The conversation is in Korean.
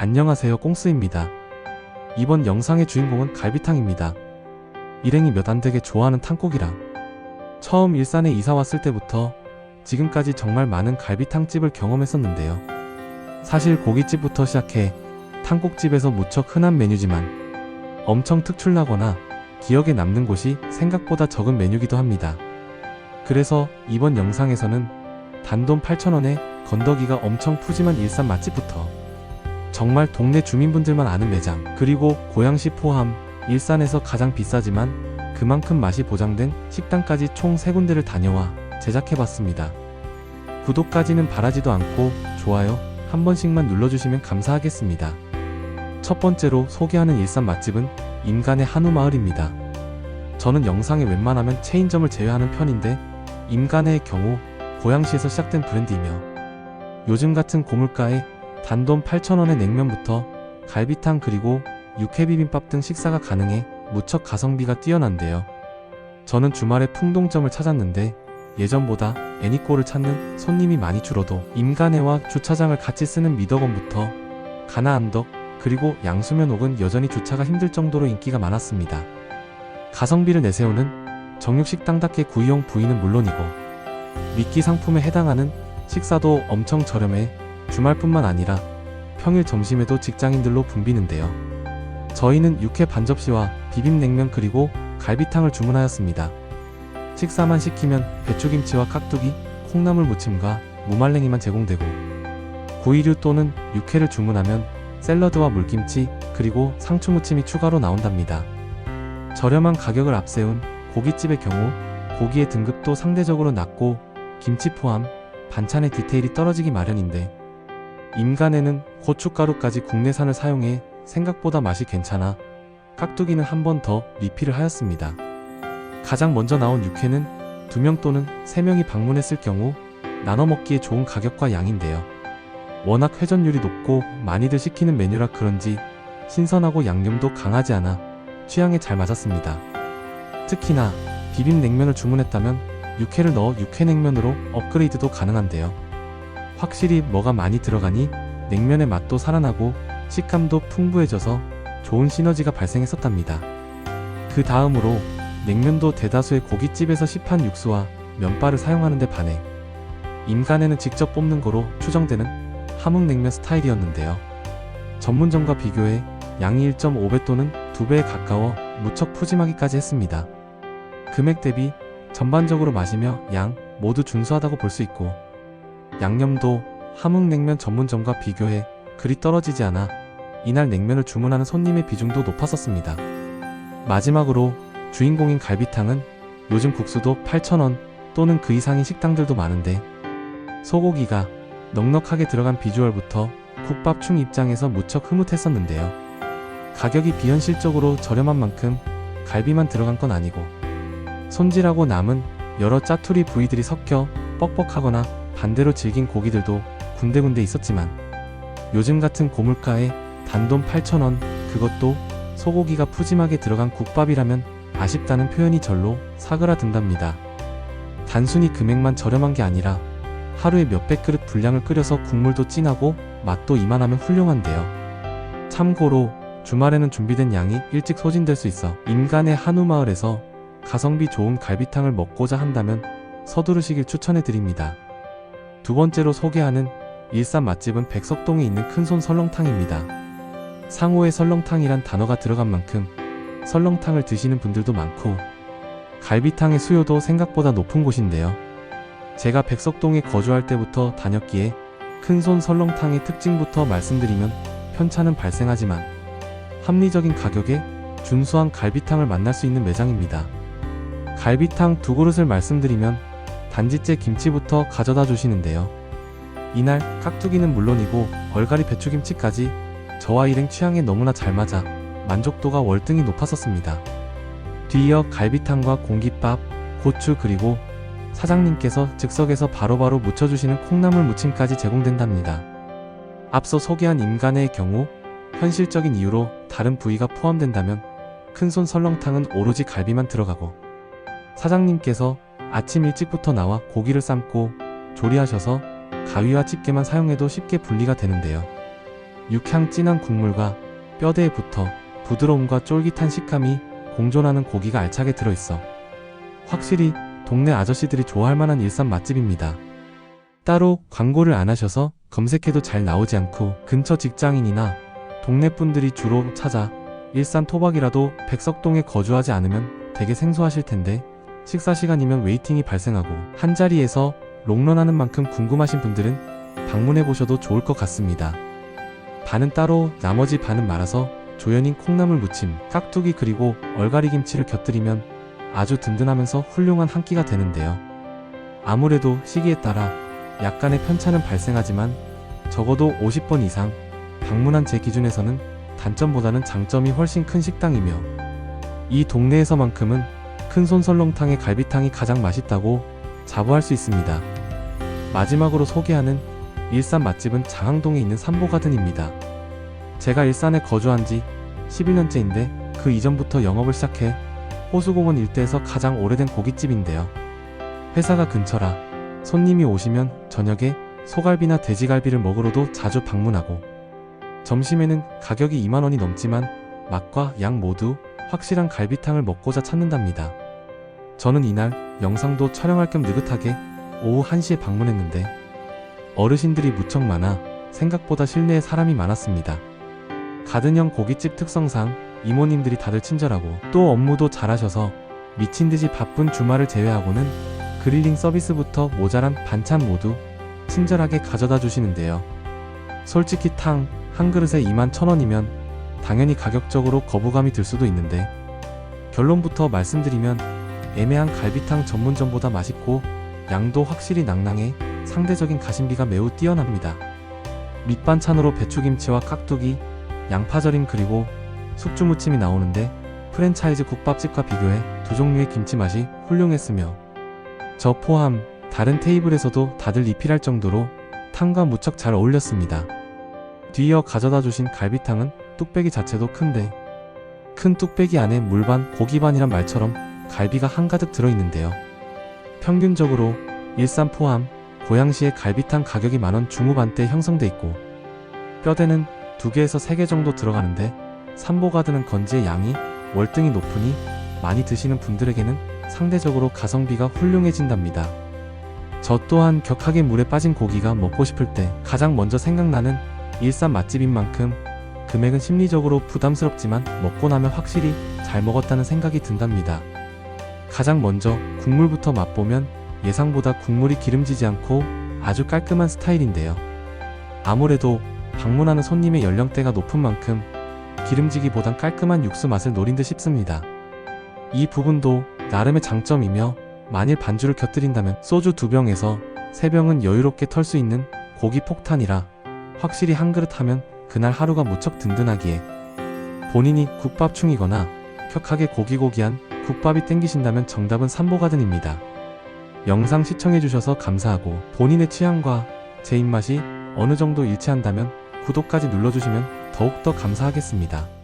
안녕하세요 꽁스입니다. 이번 영상의 주인공은 갈비탕입니다. 일행이 몇 안 되게 좋아하는 탕국이랑 처음 일산에 이사 왔을 때부터 지금까지 정말 많은 갈비탕집을 경험했었는데요. 사실 고깃집부터 시작해 탕국집에서 무척 흔한 메뉴지만 엄청 특출나거나 기억에 남는 곳이 생각보다 적은 메뉴기도 합니다. 그래서 이번 영상에서는 단돈 8,000원에 건더기가 엄청 푸짐한 일산 맛집부터 정말 동네 주민분들만 아는 매장, 그리고 고양시 포함 일산에서 가장 비싸지만 그만큼 맛이 보장된 식당까지 총 3군데를 다녀와 제작해봤습니다. 구독까지는 바라지도 않고 좋아요 한 번씩만 눌러주시면 감사하겠습니다. 첫 번째로 소개하는 일산 맛집은 임간의 한우마을입니다. 저는 영상에 웬만하면 체인점을 제외하는 편인데 임간의 경우 고양시에서 시작된 브랜드이며 요즘 같은 고물가에 단돈 8,000원의 냉면부터 갈비탕 그리고 육회비빔밥 등 식사가 가능해 무척 가성비가 뛰어난데요. 저는 주말에 풍동점을 찾았는데 예전보다 애니꼴을 찾는 손님이 많이 줄어도 임간해와 주차장을 같이 쓰는 미덕원부터 가나암덕 그리고 양수면 옥은 여전히 주차가 힘들 정도로 인기가 많았습니다. 가성비를 내세우는 정육식당답게 구이용 부위는 물론이고 미끼 상품에 해당하는 식사도 엄청 저렴해 주말뿐만 아니라 평일 점심에도 직장인들로 붐비는데요. 저희는 육회 반접시와 비빔냉면 그리고 갈비탕을 주문하였습니다. 식사만 시키면 배추김치와 깍두기, 콩나물 무침과 무말랭이만 제공되고 구이류 또는 육회를 주문하면 샐러드와 물김치 그리고 상추 무침이 추가로 나온답니다. 저렴한 가격을 앞세운 고깃집의 경우 고기의 등급도 상대적으로 낮고 김치 포함 반찬의 디테일이 떨어지기 마련인데 임간에는 고춧가루까지 국내산을 사용해 생각보다 맛이 괜찮아 깍두기는 한 번 더 리필을 하였습니다. 가장 먼저 나온 육회는 2명 또는 3명이 방문했을 경우 나눠 먹기에 좋은 가격과 양인데요. 워낙 회전율이 높고 많이들 시키는 메뉴라 그런지 신선하고 양념도 강하지 않아 취향에 잘 맞았습니다. 특히나 비빔냉면을 주문했다면 육회를 넣어 육회냉면으로 업그레이드도 가능한데요. 확실히 뭐가 많이 들어가니 냉면의 맛도 살아나고 식감도 풍부해져서 좋은 시너지가 발생했었답니다. 그 다음으로 냉면도 대다수의 고깃집에서 시판 육수와 면발을 사용하는 데 반해 임간에는 직접 뽑는 거로 추정되는 함흥냉면 스타일이었는데요. 전문점과 비교해 양이 1.5배 또는 2배에 가까워 무척 푸짐하기까지 했습니다. 금액 대비 전반적으로 맛이며 양 모두 준수하다고 볼 수 있고 양념도 함흥냉면 전문점과 비교해 그리 떨어지지 않아 이날 냉면을 주문하는 손님의 비중도 높았었습니다. 마지막으로 주인공인 갈비탕은 요즘 국수도 8,000원 또는 그 이상인 식당들도 많은데 소고기가 넉넉하게 들어간 비주얼부터 국밥충 입장에서 무척 흐뭇했었는데요. 가격이 비현실적으로 저렴한 만큼 갈비만 들어간 건 아니고 손질하고 남은 여러 짜투리 부위들이 섞여 뻑뻑하거나 반대로 질긴 고기들도 군데군데 있었지만 요즘 같은 고물가에 단돈 8,000원 그것도 소고기가 푸짐하게 들어간 국밥이라면 아쉽다는 표현이 절로 사그라든답니다. 단순히 금액만 저렴한 게 아니라 하루에 몇백 그릇 분량을 끓여서 국물도 진하고 맛도 이만하면 훌륭한데요. 참고로 주말에는 준비된 양이 일찍 소진될 수 있어 인간의 한우 마을에서 가성비 좋은 갈비탕을 먹고자 한다면 서두르시길 추천해 드립니다. 두 번째로 소개하는 일산 맛집은 백석동에 있는 큰손 설렁탕입니다. 상호에 설렁탕이란 단어가 들어간 만큼 설렁탕을 드시는 분들도 많고 갈비탕의 수요도 생각보다 높은 곳인데요. 제가 백석동에 거주할 때부터 다녔기에 큰손 설렁탕의 특징부터 말씀드리면 편차는 발생하지만 합리적인 가격에 준수한 갈비탕을 만날 수 있는 매장입니다. 갈비탕 두 그릇을 말씀드리면 단지째 김치부터 가져다 주시는데요. 이날 깍두기는 물론이고 얼갈이 배추김치까지 저와 일행 취향에 너무나 잘 맞아 만족도가 월등히 높았었습니다. 뒤이어 갈비탕과 공깃밥, 고추 그리고 사장님께서 즉석에서 바로바로 무쳐주시는 콩나물 무침까지 제공된답니다. 앞서 소개한 임간의 경우 현실적인 이유로 다른 부위가 포함된다면 큰손 설렁탕은 오로지 갈비만 들어가고 사장님께서 아침 일찍부터 나와 고기를 삶고 조리하셔서 가위와 집게만 사용해도 쉽게 분리가 되는데요. 육향 진한 국물과 뼈대에 붙어 부드러움과 쫄깃한 식감이 공존하는 고기가 알차게 들어있어 확실히 동네 아저씨들이 좋아할 만한 일산 맛집입니다. 따로 광고를 안 하셔서 검색해도 잘 나오지 않고 근처 직장인이나 동네 분들이 주로 찾아 일산 토박이라도 백석동에 거주하지 않으면 되게 생소하실 텐데 식사 시간이면 웨이팅이 발생하고 한 자리에서 롱런하는 만큼 궁금하신 분들은 방문해 보셔도 좋을 것 같습니다. 반은 따로 나머지 반은 말아서 조연인 콩나물 무침, 깍두기 그리고 얼갈이 김치를 곁들이면 아주 든든하면서 훌륭한 한 끼가 되는데요. 아무래도 시기에 따라 약간의 편차는 발생하지만 적어도 50번 이상 방문한 제 기준에서는 단점보다는 장점이 훨씬 큰 식당이며 이 동네에서만큼은 큰손 설렁탕의 갈비탕이 가장 맛있다고 자부할 수 있습니다. 마지막으로 소개하는 일산 맛집은 장항동에 있는 삼보가든입니다. 제가 일산에 거주한 지 11년째인데 그 이전부터 영업을 시작해 호수공원 일대에서 가장 오래된 고깃집인데요. 회사가 근처라 손님이 오시면 저녁에 소갈비나 돼지갈비를 먹으러도 자주 방문하고 점심에는 가격이 2만원이 넘지만 맛과 양 모두 확실한 갈비탕을 먹고자 찾는답니다. 저는 이날 영상도 촬영할 겸 느긋하게 오후 1시에 방문했는데 어르신들이 무척 많아 생각보다 실내에 사람이 많았습니다. 가든형 고깃집 특성상 이모님들이 다들 친절하고 또 업무도 잘하셔서 미친 듯이 바쁜 주말을 제외하고는 그릴링 서비스부터 모자란 반찬 모두 친절하게 가져다 주시는데요. 솔직히 탕 한 그릇에 2만 천 원이면 당연히 가격적으로 거부감이 들 수도 있는데 결론부터 말씀드리면 애매한 갈비탕 전문점보다 맛있고 양도 확실히 낭낭해 상대적인 가심비가 매우 뛰어납니다. 밑반찬으로 배추김치와 깍두기, 양파절임 그리고 숙주무침이 나오는데 프랜차이즈 국밥집과 비교해 두 종류의 김치 맛이 훌륭했으며 저 포함 다른 테이블에서도 다들 리필할 정도로 탕과 무척 잘 어울렸습니다. 뒤이어 가져다 주신 갈비탕은 뚝배기 자체도 큰데 큰 뚝배기 안에 물반 고기반이란 말처럼 갈비가 한가득 들어있는데요. 평균적으로 일산 포함 고양시의 갈비탕 가격이 만원 중후반대에 형성돼 있고 뼈대는 두 개에서 세개 정도 들어가는데 삼보가드는 건지의 양이 월등히 높으니 많이 드시는 분들에게는 상대적으로 가성비가 훌륭해진답니다. 저 또한 격하게 물에 빠진 고기가 먹고 싶을 때 가장 먼저 생각나는 일산 맛집인 만큼 금액은 심리적으로 부담스럽지만 먹고 나면 확실히 잘 먹었다는 생각이 든답니다. 가장 먼저 국물부터 맛보면 예상보다 국물이 기름지지 않고 아주 깔끔한 스타일인데요. 아무래도 방문하는 손님의 연령대가 높은 만큼 기름지기보단 깔끔한 육수 맛을 노린 듯 싶습니다. 이 부분도 나름의 장점이며 만일 반주를 곁들인다면 소주 두 병에서 세 병은 여유롭게 털 수 있는 고기 폭탄이라 확실히 한 그릇 하면 그날 하루가 무척 든든하기에 본인이 국밥충이거나 격하게 고기고기한 국밥이 땡기신다면 정답은 삼보가든입니다. 영상 시청해주셔서 감사하고 본인의 취향과 제 입맛이 어느 정도 일치한다면 구독까지 눌러주시면 더욱더 감사하겠습니다.